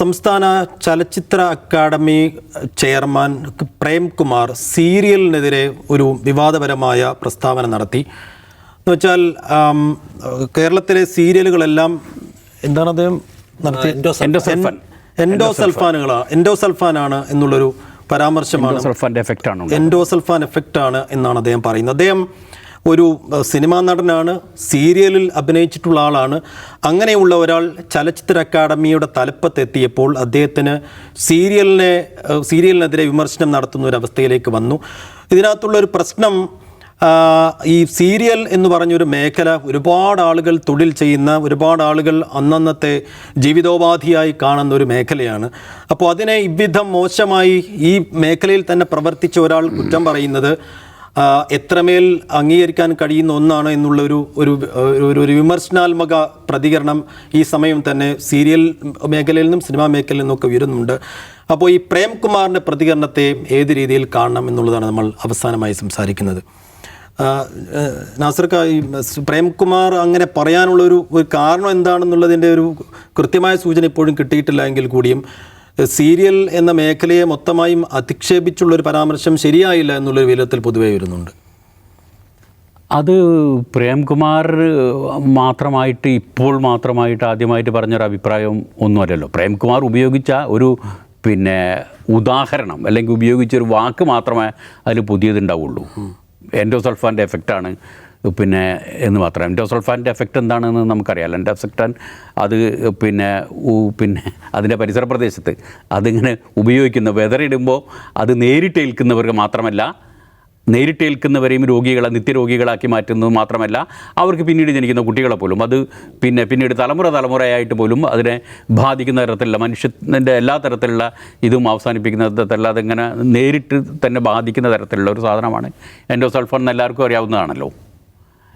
സംസ്ഥാന ചലച്ചിത്ര academy chairman Premkumar സീരിയലിനെതിരെ ഒരു വിവാദപരമായ പ്രസ്താവന നടത്തി. എന്ന് വെച്ചാൽ കേരളത്തിലെ സീരിയലുകളെല്ലാം എന്താണ് അദ്ദേഹം നടത്തിയ? എൻഡോസൾഫാൻ. എൻഡോസൾഫാനുകളാണ് എൻഡോസൾഫാനാണ് എന്നുള്ളൊരു പരാമർശമാണ് എൻഡോസൽഫാൻ എഫക്റ്റ് ആണ് എന്നാണ് അദ്ദേഹം പറയുന്നത്. അദ്ദേഹം ഒരു സിനിമാ നടനാണ് സീരിയലിൽ അഭിനയിച്ചിട്ടുള്ള ആളാണ്. അങ്ങനെയുള്ള ഒരാൾ ചലച്ചിത്ര അക്കാദമിയുടെ തലപ്പത്തെത്തിയപ്പോൾ അദ്ദേഹത്തിന് സീരിയലിനെ സീരിയലിനെതിരെ വിമർശനം നടത്തുന്ന ഒരു അവസ്ഥയിലേക്ക് വന്നു. ഇതിനകത്തുള്ള ഒരു പ്രശ്നം ഈ സീരിയൽ എന്ന് പറഞ്ഞൊരു മേഖല ഒരുപാട് ആളുകൾ തൊഴിൽ ചെയ്യുന്ന ഒരുപാട് ആളുകൾ അന്നന്നത്തെ ജീവിതോപാധിയായി കാണുന്ന ഒരു മേഖലയാണ്. അപ്പോൾ അതിനെ ഇവിധം മോശമായി ഈ മേഖലയിൽ തന്നെ പ്രവർത്തിച്ച ഒരാൾ കുറ്റം പറയുന്നത് എത്രമേൽ അംഗീകരിക്കാൻ കഴിയുന്ന ഒന്നാണ് എന്നുള്ള ഒരു ഒരു ഒരു- വിമർശനാത്മക പ്രതികരണം ഈ സമയം തന്നെ സീരിയൽ മേഖലയിൽ നിന്നും സിനിമാ മേഖലയിൽ നിന്നൊക്കെ ഉയരുന്നുണ്ട്. അപ്പോൾ ഈ പ്രേംകുമാറിന്റെ പ്രതികരണത്തെ ഏത് രീതിയിൽ കാണണം എന്നുള്ളതാണ് നമ്മൾ അവസാനമായി സംസാരിക്കുന്നത്. നാസർക്ക ഈ പ്രേംകുമാർ അങ്ങനെ പറയാനുള്ള ഒരു കാരണം എന്താണെന്നുള്ളതിന്റെ ഒരു കൃത്യമായ സൂചന ഇപ്പോഴും കിട്ടിയിട്ടില്ല എങ്കിൽ കൂടിയും സീരിയൽ എന്ന മേഖലയെ മൊത്തമായും അധിക്ഷേപിച്ചുള്ള ഒരു പരാമർശം ശരിയായില്ല എന്നുള്ളൊരു വിലത്തിൽ പൊതുവേ വരുന്നുണ്ട്. അത് പ്രേംകുമാർ മാത്രമായിട്ട് ഇപ്പോൾ മാത്രമായിട്ട് ആദ്യമായിട്ട് പറഞ്ഞൊരു അഭിപ്രായം ഒന്നുമല്ലല്ലോ. പ്രേംകുമാർ ഉപയോഗിച്ച ഒരു പിന്നെ ഉദാഹരണം അല്ലെങ്കിൽ ഉപയോഗിച്ചൊരു വാക്ക് മാത്രമേ അതിൽ പുതിയതുണ്ടാവുള്ളൂ. എൻഡോസൾഫാന്റെ എഫക്റ്റാണ്. പിന്നെ എന്ന് മാത്രം എൻഡോസൾഫാന്റെ എഫക്റ്റ് എന്താണെന്ന് നമുക്കറിയാം എൻഡോസൾഫാൻ അത് പിന്നെ പിന്നെ അതിന്റെ പരിസര പ്രദേശത്ത് അതിങ്ങനെ ഉപയോഗിക്കുന്ന വെതറിടുമ്പോൾ അത് നേരിട്ട് ഏൽക്കുന്നവർക്ക് മാത്രമല്ല നേരിട്ട് ഏൽക്കുന്നവരെയും രോഗികളെ നിത്യരോഗികളാക്കി മാറ്റുന്നത് മാത്രമല്ല അവർക്ക് പിന്നീട് ജനിക്കുന്ന കുട്ടികളെ പോലും. അത് പിന്നെ പിന്നീട് തലമുറ തലമുറയായിട്ട് പോലും അതിനെ ബാധിക്കുന്ന തരത്തിലുള്ള മനുഷ്യന്റെ എല്ലാ തരത്തിലുള്ള ഇതും അവസാനിപ്പിക്കുന്ന തരത്തിലുള്ള അതിങ്ങനെ നേരിട്ട് തന്നെ ബാധിക്കുന്ന തരത്തിലുള്ള ഒരു സാധനമാണ്. എൻഡോസൾഫോൺ എല്ലാവർക്കും അറിയാവുന്നതാണല്ലോ.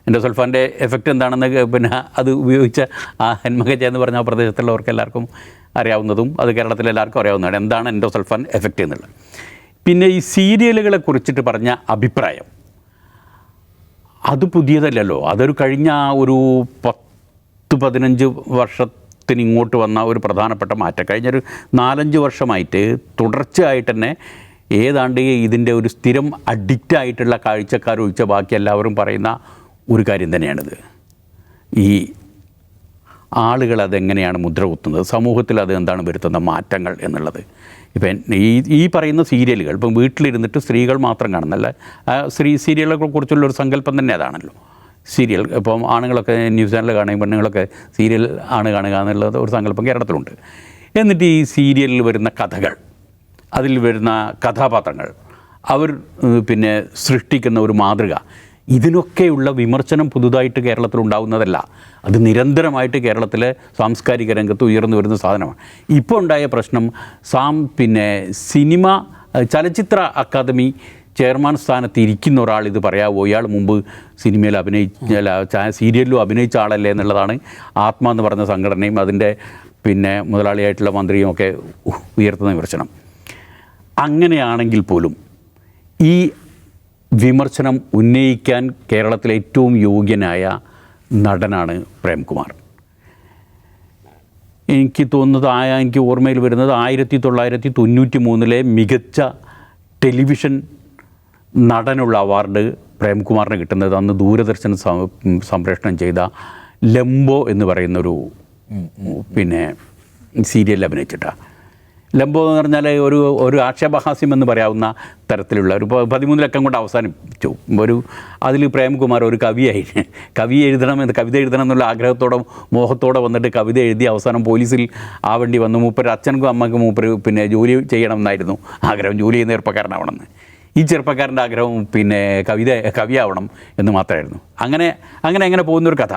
എൻഡോസൾഫാന്റെ എഫക്റ്റ് എന്താണെന്ന് പിന്നെ അത് ഉപയോഗിച്ച ആ ഹെൻമകജ എന്ന് പറഞ്ഞ ആ പ്രദേശത്തുള്ളവർക്ക് എല്ലാവർക്കും അറിയാവുന്നതും അത് കേരളത്തിലെ എല്ലാവർക്കും അറിയാവുന്നതാണ്. എന്താണ് എൻഡോസൾഫാൻ എഫക്റ്റ് എന്നുള്ളത്? പിന്നെ ഈ സീരിയലുകളെ കുറിച്ചിട്ട് പറഞ്ഞ അഭിപ്രായം. അത് പുതിയതല്ലല്ലോ. അതൊരു കഴിഞ്ഞ ഒരു പത്ത് പതിനഞ്ച് വർഷത്തിന് ഇങ്ങോട്ട് വന്ന ഒരു പ്രധാനപ്പെട്ട മാറ്റം. കഴിഞ്ഞൊരു നാലഞ്ച് വർഷമായിട്ട് തുടർച്ചയായിട്ട് തന്നെ ഏതാണ്ട് ഇതിന്റെ ഒരു സ്ഥിരം അഡിക്റ്റായിട്ടുള്ള കാഴ്ചക്കാരൊഴിച്ച ബാക്കി എല്ലാവരും പറയുന്ന ഒരു കാര്യം തന്നെയാണിത്. ഈ ആളുകൾ അതെങ്ങനെയാണ് മുദ്ര കുത്തുന്നത്? സമൂഹത്തിൽ അത് എന്താണ് വരുത്തുന്ന മാറ്റങ്ങൾ എന്നുള്ളത്. ഇപ്പം ഈ ഈ പറയുന്ന സീരിയലുകൾ ഇപ്പം വീട്ടിലിരുന്നിട്ട് സ്ത്രീകൾ മാത്രം കാണുന്നല്ല സ്ത്രീ സീരിയലുകളെ കുറിച്ചുള്ള ഒരു സങ്കല്പം തന്നെ അതാണല്ലോ. സീരിയൽ ഇപ്പം ആണുങ്ങളൊക്കെ ന്യൂസ് ചാനൽ കാണുകയും പെണ്ണുങ്ങളൊക്കെ സീരിയൽ ആണ് കാണുക എന്നുള്ളത് ഒരു സങ്കല്പം കേരളത്തിലുണ്ട്. എന്നിട്ട് ഈ സീരിയലിൽ വരുന്ന കഥകൾ അതിൽ വരുന്ന കഥാപാത്രങ്ങൾ അവർ പിന്നെ സൃഷ്ടിക്കുന്ന ഒരു മാതൃക ഇതിനൊക്കെയുള്ള വിമർശനം പുതുതായിട്ട് കേരളത്തിൽ ഉണ്ടാകുന്നതല്ല അത് നിരന്തരമായിട്ട് കേരളത്തിലെ സാംസ്കാരിക രംഗത്ത് ഉയർന്നു വരുന്ന സാധനമാണ്. ഇപ്പോൾ ഉണ്ടായ പ്രശ്നം സാം പിന്നെ സിനിമ ചലച്ചിത്ര അക്കാദമി ചെയർമാൻ സ്ഥാനത്ത് ഇരിക്കുന്ന ഒരാൾ ഇത് പറയാമോ ഇയാൾ മുമ്പ് സിനിമയിൽ അഭിനയിച്ച സീരിയലിലും അഭിനയിച്ച ആളല്ലേ എന്നുള്ളതാണ് ആത്മ എന്ന് പറഞ്ഞ സംഘടനയും അതിന്റെ പിന്നെ മുതലാളിയായിട്ടുള്ള മന്ത്രിയും ഒക്കെ ഉയർത്തുന്ന വിമർശനം. അങ്ങനെയാണെങ്കിൽ പോലും ഈ വിമർശനം ഉന്നയിക്കാൻ കേരളത്തിലെ ഏറ്റവും യോഗ്യനായ നടനാണ് പ്രേംകുമാർ. എനിക്ക് തോന്നുന്നത് ആ എനിക്ക് ഓർമ്മയിൽ വരുന്നത് ആയിരത്തി തൊള്ളായിരത്തി തൊണ്ണൂറ്റി മൂന്നിലെ മികച്ച ടെലിവിഷൻ നടനുള്ള അവാർഡ് പ്രേംകുമാറിന് കിട്ടുന്നത്. അന്ന് ദൂരദർശൻ സംപ്രേഷണം ചെയ്ത ലംബോ എന്ന് പറയുന്നൊരു പിന്നെ സീരിയലിൽ അഭിനയിച്ചിട്ടാണ് ലംബോ എന്ന് പറഞ്ഞാൽ ഒരു ഒരു ആക്ഷേപഹാസ്യം എന്ന് പറയാവുന്ന തരത്തിലുള്ള ഒരു പതിമൂന്ന് ലക്കം കൊണ്ട് അവസാനിപ്പിച്ചു. ഒരു അതിൽ പ്രേംകുമാർ ഒരു കവിയായി കവി എഴുതണം എന്ന് കവിത എഴുതണം എന്നുള്ള ആഗ്രഹത്തോടെ മോഹത്തോടെ വന്നിട്ട് കവിത എഴുതി അവസാനം പോലീസിൽ ആവേണ്ടി വന്നു. മൂപ്പര് അച്ഛനും അമ്മക്കും മൂപ്പര് പിന്നെ ജോലി ചെയ്യണം എന്നായിരുന്നു ആഗ്രഹം. ജോലി ചെയ്യുന്ന ചെറുപ്പക്കാരനാവണമെന്ന്. ഈ ചെറുപ്പക്കാരന്റെ ആഗ്രഹം പിന്നെ കവിത കവിയാവണം എന്ന് മാത്രമായിരുന്നു. അങ്ങനെ അങ്ങനെ അങ്ങനെ പോകുന്നൊരു കഥ.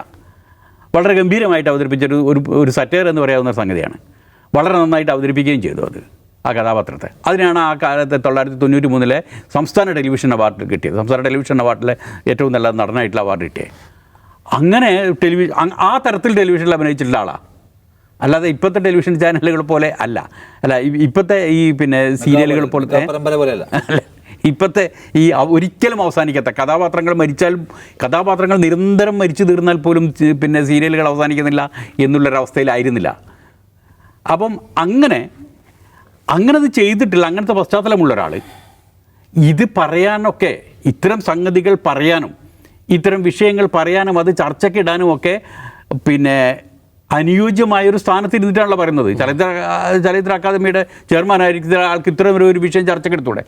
വളരെ ഗംഭീരമായിട്ട് അവതരിപ്പിച്ചൊരു ഒരു ഒരു സറ്റയർ എന്ന് പറയാവുന്ന സംഗതിയാണ്. വളരെ നന്നായിട്ട് അവതരിപ്പിക്കുകയും ചെയ്തു അത് ആ കഥാപാത്രത്തെ. അതിനാണ് ആ കാലത്ത് തൊള്ളായിരത്തി തൊണ്ണൂറ്റി മൂന്നിലെ സംസ്ഥാന ടെലിവിഷൻ അവാർഡ് കിട്ടിയത്. സംസ്ഥാന ടെലിവിഷൻ അവാർഡിലെ ഏറ്റവും നല്ല നടനായിട്ടുള്ള അവാർഡ് കിട്ടിയത് അങ്ങനെ ടെലിവിഷൻ ആ തരത്തിൽ ടെലിവിഷനിൽ അഭിനയിച്ചിട്ടുള്ള ആളാണ് അല്ലാതെ ഇപ്പോഴത്തെ ടെലിവിഷൻ ചാനലുകൾ പോലെ അല്ല. അല്ല ഇപ്പോഴത്തെ ഈ പിന്നെ സീരിയലുകൾ പോലത്തെ അല്ല. ഇപ്പോഴത്തെ ഈ ഒരിക്കലും അവസാനിക്കാത്ത കഥാപാത്രങ്ങൾ മരിച്ചാലും കഥാപാത്രങ്ങൾ നിരന്തരം മരിച്ചു തീർന്നാൽ പോലും പിന്നെ സീരിയലുകൾ അവസാനിക്കുന്നില്ല എന്നുള്ളൊരവസ്ഥയിലായിരുന്നില്ല. അപ്പം അങ്ങനെ അങ്ങനെ അത് ചെയ്തിട്ടില്ല. അങ്ങനത്തെ പശ്ചാത്തലമുള്ള ഒരാൾ ഇത് പറയാനൊക്കെ ഇത്തരം സംഗതികൾ പറയാനും ഇത്തരം വിഷയങ്ങൾ പറയാനും അത് ചർച്ചയ്ക്കിടാനും ഒക്കെ പിന്നെ അനുയോജ്യമായൊരു സ്ഥാനത്ത് ഇരുന്നിട്ടാണല്ലോ പറയുന്നത്. ചലച്ചിത്ര ചലച്ചിത്ര അക്കാദമിയുടെ ചെയർമാനായിരിക്കുന്ന ആൾക്ക് ഇത്തരം ഒരു വിഷയം ചർച്ചയ്ക്കെടുത്തൂടെ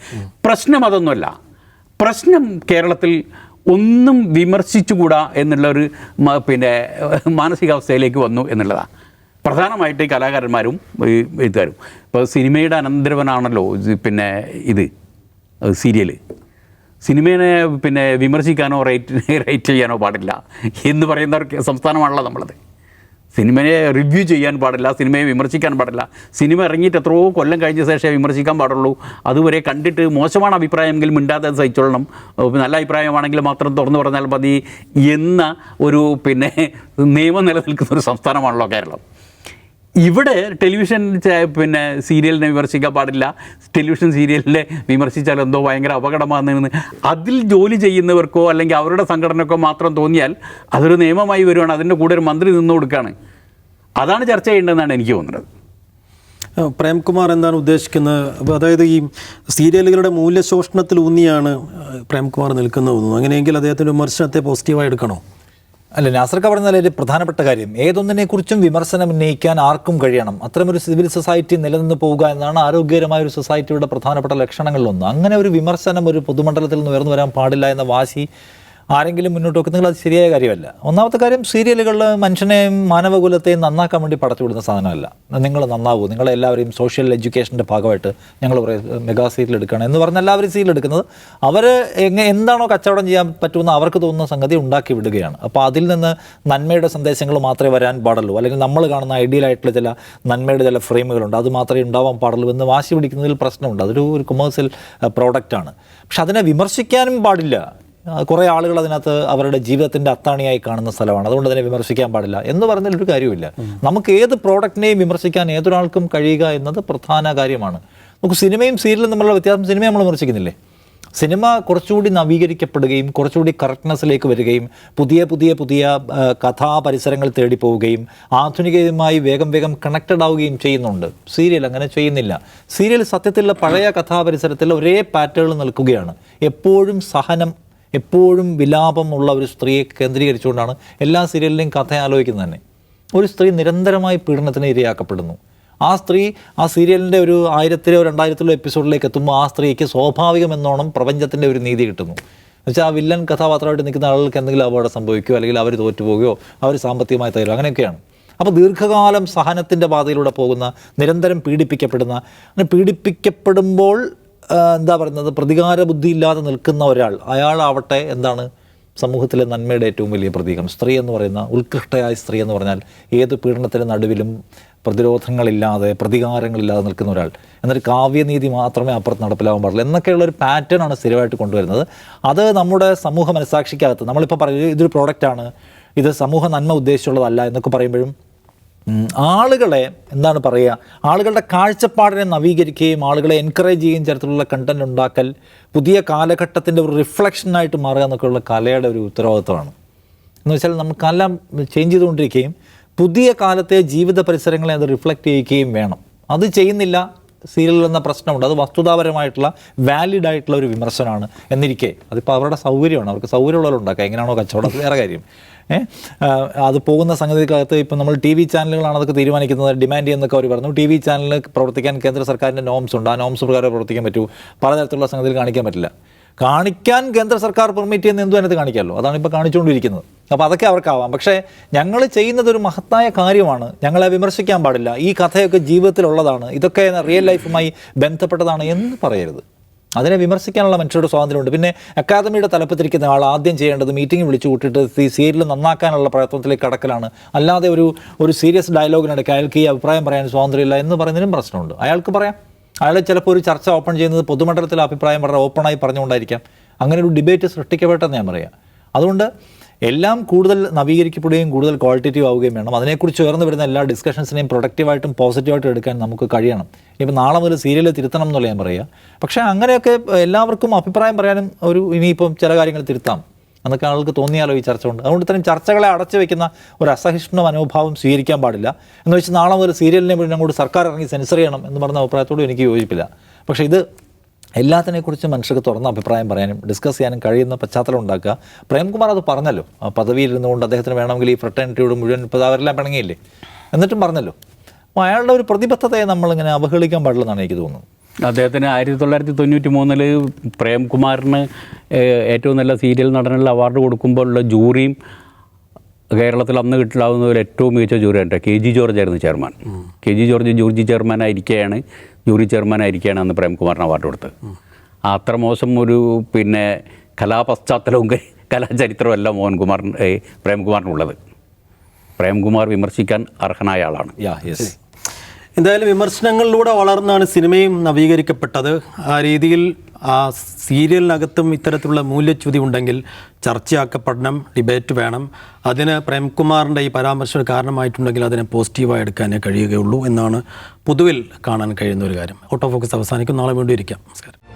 പ്രശ്നം അതൊന്നുമല്ല. പ്രശ്നം കേരളത്തിൽ ഒന്നും വിമർശിച്ചുകൂടാ എന്നുള്ളൊരു പിന്നെ മാനസികാവസ്ഥയിലേക്ക് വന്നു എന്നുള്ളതാണ് പ്രധാനമായിട്ട് ഈ കലാകാരന്മാരും ഈ എഴുത്തുകാരും. ഇപ്പോൾ സിനിമയുടെ അനന്തരവനാണല്ലോ പിന്നെ ഇത് സീരിയൽ സിനിമയെ പിന്നെ വിമർശിക്കാനോ റേറ്റ് റേറ്റ് ചെയ്യാനോ പാടില്ല എന്ന് പറയുന്ന ഒരു സംസ്ഥാനമാണല്ലോ നമ്മളത്. സിനിമയെ റിവ്യൂ ചെയ്യാൻ പാടില്ല സിനിമയെ വിമർശിക്കാൻ പാടില്ല. സിനിമ ഇറങ്ങിയിട്ട് എത്രയോ കൊല്ലം കഴിഞ്ഞ ശേഷമേ വിമർശിക്കാൻ പാടുള്ളൂ. അതുവരെ കണ്ടിട്ട് മോശമാണ് അഭിപ്രായമെങ്കിൽ മിണ്ടാതെ സഹിച്ചോളണം. നല്ല അഭിപ്രായമാണെങ്കിൽ മാത്രം തുറന്നു പറഞ്ഞാൽ മതി എന്ന ഒരു പിന്നെ നിയമം നിലനിൽക്കുന്ന ഒരു സംസ്ഥാനമാണല്ലോ കേരളം. ഇവിടെ ടെലിവിഷൻ പിന്നെ സീരിയലിനെ വിമർശിക്കാൻ പാടില്ല. ടെലിവിഷൻ സീരിയലിനെ വിമർശിച്ചാൽ എന്തോ ഭയങ്കര അപകടമാണെന്ന് അതിൽ ജോലി ചെയ്യുന്നവർക്കോ അല്ലെങ്കിൽ അവരുടെ സംഘടനക്കോ മാത്രം തോന്നിയാൽ അതൊരു നിയമമായി വരുവാണ്. അതിന്റെ കൂടെ ഒരു മന്ത്രി നിന്ന് കൊടുക്കുകയാണ് അതാണ് ചർച്ച ചെയ്യേണ്ടതെന്നാണ് എനിക്ക് തോന്നുന്നത്. പ്രേംകുമാർ എന്താണ് ഉദ്ദേശിക്കുന്നത്? അതായത് ഈ സീരിയലുകളുടെ മൂല്യശോഷണത്തിൽ ഊന്നിയാണ് പ്രേംകുമാർ നിൽക്കുന്നത് തോന്നുന്നു. അങ്ങനെയെങ്കിൽ അദ്ദേഹത്തിന്റെ വിമർശനത്തെ പോസിറ്റീവായി എടുക്കണോ? അല്ല നാസർക്ക പറഞ്ഞാൽ ഒരു പ്രധാനപ്പെട്ട കാര്യം ഏതൊന്നിനെക്കുറിച്ചും വിമർശനം ഉന്നയിക്കാൻ ആർക്കും കഴിയണം. അത്തരമൊരു സിവിൽ സൊസൈറ്റി നിലനിന്ന് പോവുക എന്നാണ് ആരോഗ്യകരമായ ഒരു സൊസൈറ്റിയുടെ പ്രധാനപ്പെട്ട ലക്ഷണങ്ങളിലൊന്ന്. അങ്ങനെ ഒരു വിമർശനം ഒരു പൊതുമണ്ഡലത്തിൽ നിന്ന് ഉയർന്നു വരാൻ പാടില്ല എന്ന വാശി ആരെങ്കിലും മുന്നോട്ട് വെക്കുന്നെങ്കിൽ അത് ശരിയായ കാര്യമല്ല. ഒന്നാമത്തെ കാര്യം സീരിയലുകളിൽ മനുഷ്യനെയും മാനവകുലത്തെയും നന്നാക്കാൻ വേണ്ടി പടച്ചുവിടുന്ന സാധനമല്ല. നിങ്ങൾ നന്നാവൂ. നിങ്ങളെല്ലാവരെയും സോഷ്യൽ എഡ്യൂക്കേഷന്റെ ഭാഗമായിട്ട് ഞങ്ങൾ മെഗാ സീരിയൽ എടുക്കണം എന്ന് പറഞ്ഞ് എല്ലാവരും സീരിയൽ എടുക്കുന്നത് അവർ എങ്ങനെ എന്താണോ കച്ചവടം ചെയ്യാൻ പറ്റുമെന്ന് അവർക്ക് തോന്നുന്ന സംഗതി ഉണ്ടാക്കി വിടുകയാണ്. അപ്പോൾ അതിൽ നിന്ന് നന്മയുടെ സന്ദേശങ്ങൾ മാത്രമേ വരാൻ പാടുള്ളൂ. അല്ലെങ്കിൽ നമ്മൾ കാണുന്ന ഐഡിയൽ ആയിട്ടുള്ള ചില നന്മയുടെ ചില ഫ്രെയിമുകളുണ്ട് അത് മാത്രമേ ഉണ്ടാവാൻ പാടുള്ളൂ എന്ന് വാശി പിടിക്കുന്നതിൽ പ്രശ്നമുണ്ട്. അതൊരു ഒരു കൊമേഴ്സ്യൽ പ്രോഡക്റ്റാണ് പക്ഷെ അതിനെ വിമർശിക്കാനും പാടില്ല. കുറേ ആളുകൾ അതിനകത്ത് അവരുടെ ജീവിതത്തിന്റെ അത്താണിയായി കാണുന്ന സ്ഥലമാണ്. അതുകൊണ്ട് തന്നെ വിമർശിക്കാൻ പാടില്ല എന്ന് പറഞ്ഞാൽ ഒരു കാര്യമില്ല നമുക്ക് ഏത് പ്രോഡക്റ്റിനെയും വിമർശിക്കാൻ ഏതൊരാൾക്കും കഴിയുക എന്നത് പ്രധാന കാര്യമാണ്. നമുക്ക് സിനിമയും സീരിയലും തമ്മിലുള്ള വ്യത്യാസം സിനിമ നമ്മൾ വിമർശിക്കുന്നില്ലേ? സിനിമ കുറച്ചുകൂടി നവീകരിക്കപ്പെടുകയും കുറച്ചുകൂടി കറക്റ്റ്നെസ്സിലേക്ക് വരികയും പുതിയ പുതിയ പുതിയ കഥാപരിസരങ്ങൾ തേടി പോവുകയും വേഗം വേഗം കണക്റ്റഡ് ആവുകയും ചെയ്യുന്നുണ്ട്. സീരിയൽ അങ്ങനെ ചെയ്യുന്നില്ല. സീരിയൽ സത്യത്തിലുള്ള പഴയ കഥാപരിസരത്തിൽ ഒരേ പാറ്റേൺ നിൽക്കുകയാണ്. എപ്പോഴും സഹനം എപ്പോഴും വിലാപമുള്ള ഒരു സ്ത്രീയെ കേന്ദ്രീകരിച്ചുകൊണ്ടാണ് എല്ലാ സീരിയലിലെയും കഥ ആലോചിക്കുന്നത് തന്നെ. ഒരു സ്ത്രീ നിരന്തരമായി പീഡനത്തിന് ഇരയാക്കപ്പെടുന്നു. ആ സ്ത്രീ ആ സീരിയലിന്റെ ഒരു ആയിരത്തിലോ രണ്ടായിരത്തിലോ എപ്പിസോഡിലേക്ക് എത്തുമ്പോൾ ആ സ്ത്രീക്ക് സ്വാഭാവികമെന്നോണം പ്രപഞ്ചത്തിന്റെ ഒരു നീതി കിട്ടുന്നു. എന്നുവെച്ചാൽ ആ വില്ലൻ കഥാപാത്രമായിട്ട് നിൽക്കുന്ന ആളുകൾക്ക് എന്തെങ്കിലും അപകടം സംഭവിക്കുകയോ അല്ലെങ്കിൽ അവർ തോറ്റുപോകുകയോ അവർ സാമ്പത്തികമായി തരുമോ അങ്ങനെയൊക്കെയാണ്. അപ്പോൾ ദീർഘകാലം സഹനത്തിന്റെ പാതയിലൂടെ പോകുന്ന നിരന്തരം പീഡിപ്പിക്കപ്പെടുന്ന അങ്ങനെ പീഡിപ്പിക്കപ്പെടുമ്പോൾ എന്താ പറയുന്നത്? പ്രതികാര ബുദ്ധി ഇല്ലാതെ നിൽക്കുന്ന ഒരാൾ അയാളാവട്ടെ എന്താണ് സമൂഹത്തിലെ നന്മയുടെ ഏറ്റവും വലിയ പ്രതീകം. സ്ത്രീ എന്ന് പറയുന്ന ഉത്കൃഷ്ടയായ സ്ത്രീ എന്ന് പറഞ്ഞാൽ ഏത് പീഡനത്തിന്റെ നടുവിലും പ്രതിരോധങ്ങളില്ലാതെ പ്രതികാരങ്ങളില്ലാതെ നിൽക്കുന്ന ഒരാൾ. എന്നൊരു കാവ്യനീതി മാത്രമേ അപ്പുറത്ത് നടപ്പിലാവാൻ പാടുള്ളൂ. എന്നൊക്കെയുള്ള ഒരു പാറ്റേൺ ആണ് സ്ഥിരമായിട്ട് കൊണ്ടുവരുന്നത്. അത് നമ്മുടെ സമൂഹ മനസ്സാക്ഷിക്കകത്ത് നമ്മളിപ്പോൾ പറയുന്നത് ഇതൊരു പ്രോഡക്റ്റാണ് ഇത് സമൂഹ നന്മ ഉദ്ദേശിച്ചുള്ളതല്ല എന്നൊക്കെ പറയുമ്പോഴും ആളുകളെ എന്താണ് പറയുക ആളുകളുടെ കാഴ്ചപ്പാടിനെ നവീകരിക്കുകയും ആളുകളെ എൻകറേജ് ചെയ്യുകയും തരത്തിലുള്ള കണ്ടന്റ് ഉണ്ടാക്കൽ പുതിയ കാലഘട്ടത്തിന്റെ ഒരു റിഫ്ലക്ഷനായിട്ട് മാറുക എന്നൊക്കെയുള്ള കലയുടെ ഒരു ഉത്തരവാദിത്വമാണ് എന്ന് വെച്ചാൽ നമ്മൾ കല ചേഞ്ച് ചെയ്തുകൊണ്ടിരിക്കുകയും പുതിയ കാലത്തെ ജീവിത പരിസരങ്ങളെ അത് റിഫ്ലക്റ്റ് ചെയ്യിക്കുകയും വേണം. അത് ചെയ്യുന്നില്ല സീരിയൽ എന്ന പ്രശ്നമുണ്ട്. അത് വസ്തുതാപരമായിട്ടുള്ള വാലിഡ് ആയിട്ടുള്ള ഒരു വിമർശനമാണ് എന്നിരിക്കെ. അതിപ്പോൾ അവരുടെ സൗകര്യമാണ്. അവർക്ക് സൗകര്യമുള്ളവർ ഉണ്ടാക്കുക എങ്ങനെയാണോ കച്ചവടം? വേറെ കാര്യം. അത് പോകുന്ന സംഗതിക്കകത്ത് ഇപ്പം നമ്മൾ ടി വി ചാനലുകളാണ് അതൊക്കെ തീരുമാനിക്കുന്നത്. ഡിമാൻഡ് ചെയ്യുന്നൊക്കെ അവർ പറഞ്ഞു. ടി വി ചാനലിൽ പ്രവർത്തിക്കാൻ കേന്ദ്ര സർക്കാരിന്റെ നോംസ് ഉണ്ട്. ആ നോംസ് പ്രകാരം പ്രവർത്തിക്കാൻ പറ്റൂ. പലതരത്തിലുള്ള സംഗതികൾ കാണിക്കാൻ പറ്റില്ല. കാണിക്കാൻ കേന്ദ്ര സർക്കാർ പെർമിറ്റ് ചെയ്യുന്ന എന്തും അതിനകത്ത് കാണിക്കാമല്ലോ. അതാണ് ഇപ്പോൾ കാണിച്ചുകൊണ്ടിരിക്കുന്നത്. അപ്പോൾ അതൊക്കെ അവർക്കാവാം. പക്ഷേ ഞങ്ങൾ ചെയ്യുന്നത് ഒരു മഹത്തായ കാര്യമാണ്. ഞങ്ങളെ വിമർശിക്കാൻ പാടില്ല. ഈ കഥയൊക്കെ ജീവിതത്തിലുള്ളതാണ്. ഇതൊക്കെ റിയൽ ലൈഫുമായി ബന്ധപ്പെട്ടതാണ് എന്ന് പറയരുത്. അതിനെ വിമർശിക്കാനുള്ള മനുഷ്യരുടെ സ്വാതന്ത്ര്യമുണ്ട്. പിന്നെ അക്കാദമിയുടെ തലപ്പത്തിരിക്കുന്ന ആൾ ആദ്യം ചെയ്യേണ്ടത് മീറ്റിംഗ് വിളിച്ചു കൂട്ടിയിട്ട് ഈ സീരിയൽ നന്നാക്കാനുള്ള പ്രയത്നത്തിലേക്ക് കടക്കലാണ്. അല്ലാതെ ഒരു ഒരു സീരിയസ് ഡയലോഗിനിടയ്ക്ക് അയാൾക്ക് ഈ അഭിപ്രായം പറയാൻ സ്വാതന്ത്ര്യമില്ല എന്ന് പറയുന്നതിനും പ്രശ്നമുണ്ട്. അയാൾക്ക് പറയാം. അയാൾ ചിലപ്പോൾ ഒരു ചർച്ച ഓപ്പൺ ചെയ്യുന്നത് പൊതുമണ്ഡലത്തിൽ അഭിപ്രായം വളരെ ഓപ്പണായി പറഞ്ഞുകൊണ്ടായിരിക്കാം. അങ്ങനെ ഒരു ഡിബേറ്റ് സൃഷ്ടിക്കപ്പെട്ടെന്ന് ഞാൻ പറയാം. അതുകൊണ്ട് എല്ലാം കൂടുതൽ നവീകരിക്കപ്പെടുകയും കൂടുതൽ ക്വാളിറ്റേറ്റീവ് ആവുകയും വേണം. അതിനെക്കുറിച്ച് ഉയർന്നു വരുന്ന എല്ലാ ഡിസ്കഷൻസിനെയും പ്രൊഡക്റ്റീവായിട്ടും പോസിറ്റീവായിട്ടും എടുക്കാൻ നമുക്ക് കഴിയണം. ഇപ്പം നാളെ മുതൽ സീരിയൽ തിരുത്തണം എന്നുള്ള ഞാൻ പറയുക പക്ഷേ അങ്ങനെയൊക്കെ എല്ലാവർക്കും അഭിപ്രായം പറയാനും ഒരു ഇനിയിപ്പം ചില കാര്യങ്ങൾ തിരുത്താം. എന്നൊക്കെ ആൾക്ക് തോന്നിയാലോ ഈ ചർച്ച കൊണ്ട്. അതുകൊണ്ട് ഇത്തരം ചർച്ചകളെ അടച്ചു വെക്കുന്ന ഒരു അസഹിഷ്ണു മനോഭാവം സ്വീകരിക്കാൻ പാടില്ല. എന്ന് വെച്ചാൽ നാളെ മുതൽ സീരിയലിനെ വേണ്ടി അങ്ങോട്ട് സർക്കാർ ഇറങ്ങി സെൻസർ ചെയ്യണം എന്ന് പറഞ്ഞ അഭിപ്രായത്തോട് എനിക്ക് യോജിപ്പില്ല. പക്ഷേ ഇത് എല്ലാത്തിനെക്കുറിച്ചും മനുഷ്യർക്ക് തുറന്ന അഭിപ്രായം പറയാനും ഡിസ്കസ് ചെയ്യാനും കഴിയുന്ന പശ്ചാത്തലം ഉണ്ടാക്കുക. പ്രേംകുമാർ അത് പറഞ്ഞല്ലോ. ആ പദവിയിൽ ഇരുന്നുകൊണ്ട് അദ്ദേഹത്തിന് വേണമെങ്കിൽ ഈ ഫ്രട്ടേണിറ്റിയോട് മുഴുവൻ ഇപ്പോൾ അവരെല്ലാം പിണങ്ങിയില്ലേ? എന്നിട്ടും പറഞ്ഞല്ലോ. അപ്പോൾ അയാളുടെ ഒരു പ്രതിബദ്ധതയെ നമ്മളിങ്ങനെ അവഹേളിക്കാൻ പാടില്ലെന്നാണ് എനിക്ക് തോന്നുന്നത്. അദ്ദേഹത്തിന് ആയിരത്തി തൊള്ളായിരത്തി തൊണ്ണൂറ്റി മൂന്നിൽ പ്രേംകുമാറിന് ഏറ്റവും നല്ല സീരിയൽ നടനുള്ള അവാർഡ് കൊടുക്കുമ്പോഴുള്ള ജൂറിയും കേരളത്തിൽ അന്ന് കിട്ടാവുന്നതിൽ ഏറ്റവും മികച്ച ജൂറിയാണ് കെ ജി ജോർജ് ആയിരുന്നു ചെയർമാൻ. കെ ജി ജോർജ് ജൂർജി ചെയർമാൻ ആയിരിക്കുകയാണ് ജൂറി ചെയർമാൻ ആയിരിക്കുകയാണ് അന്ന് പ്രേംകുമാറിന് അവാർഡ് കൊടുത്തത്. അത്ര മോശം ഒരു പിന്നെ കലാപശ്ചാത്തലവും കലാചരിത്രവും അല്ല മോഹൻകുമാറിന് പ്രേംകുമാറിനുള്ളത് പ്രേംകുമാർ വിമർശിക്കാൻ അർഹനായ ആളാണ്. യെസ് എന്തായാലും വിമർശനങ്ങളിലൂടെ വളർന്നാണ് സിനിമയും നവീകരിക്കപ്പെട്ടത്. ആ രീതിയിൽ ആ സീരിയലിനകത്തും ഇത്തരത്തിലുള്ള മൂല്യച്യുതി ഉണ്ടെങ്കിൽ ചർച്ചയാക്കപ്പെടണം ഡിബേറ്റ് വേണം. അതിന് പ്രേംകുമാറിന്റെ ഈ പരാമർശം കാരണമായിട്ടുണ്ടെങ്കിൽ അതിനെ പോസിറ്റീവായി എടുക്കാനേ കഴിയുകയുള്ളൂ എന്നാണ് പൊതുവിൽ കാണാൻ കഴിയുന്ന ഒരു കാര്യം. ഓട്ടോ ഫോക്കസ് അവസാനിക്കും. നാളെ വീണ്ടും ഇരിക്കാം. നമസ്കാരം.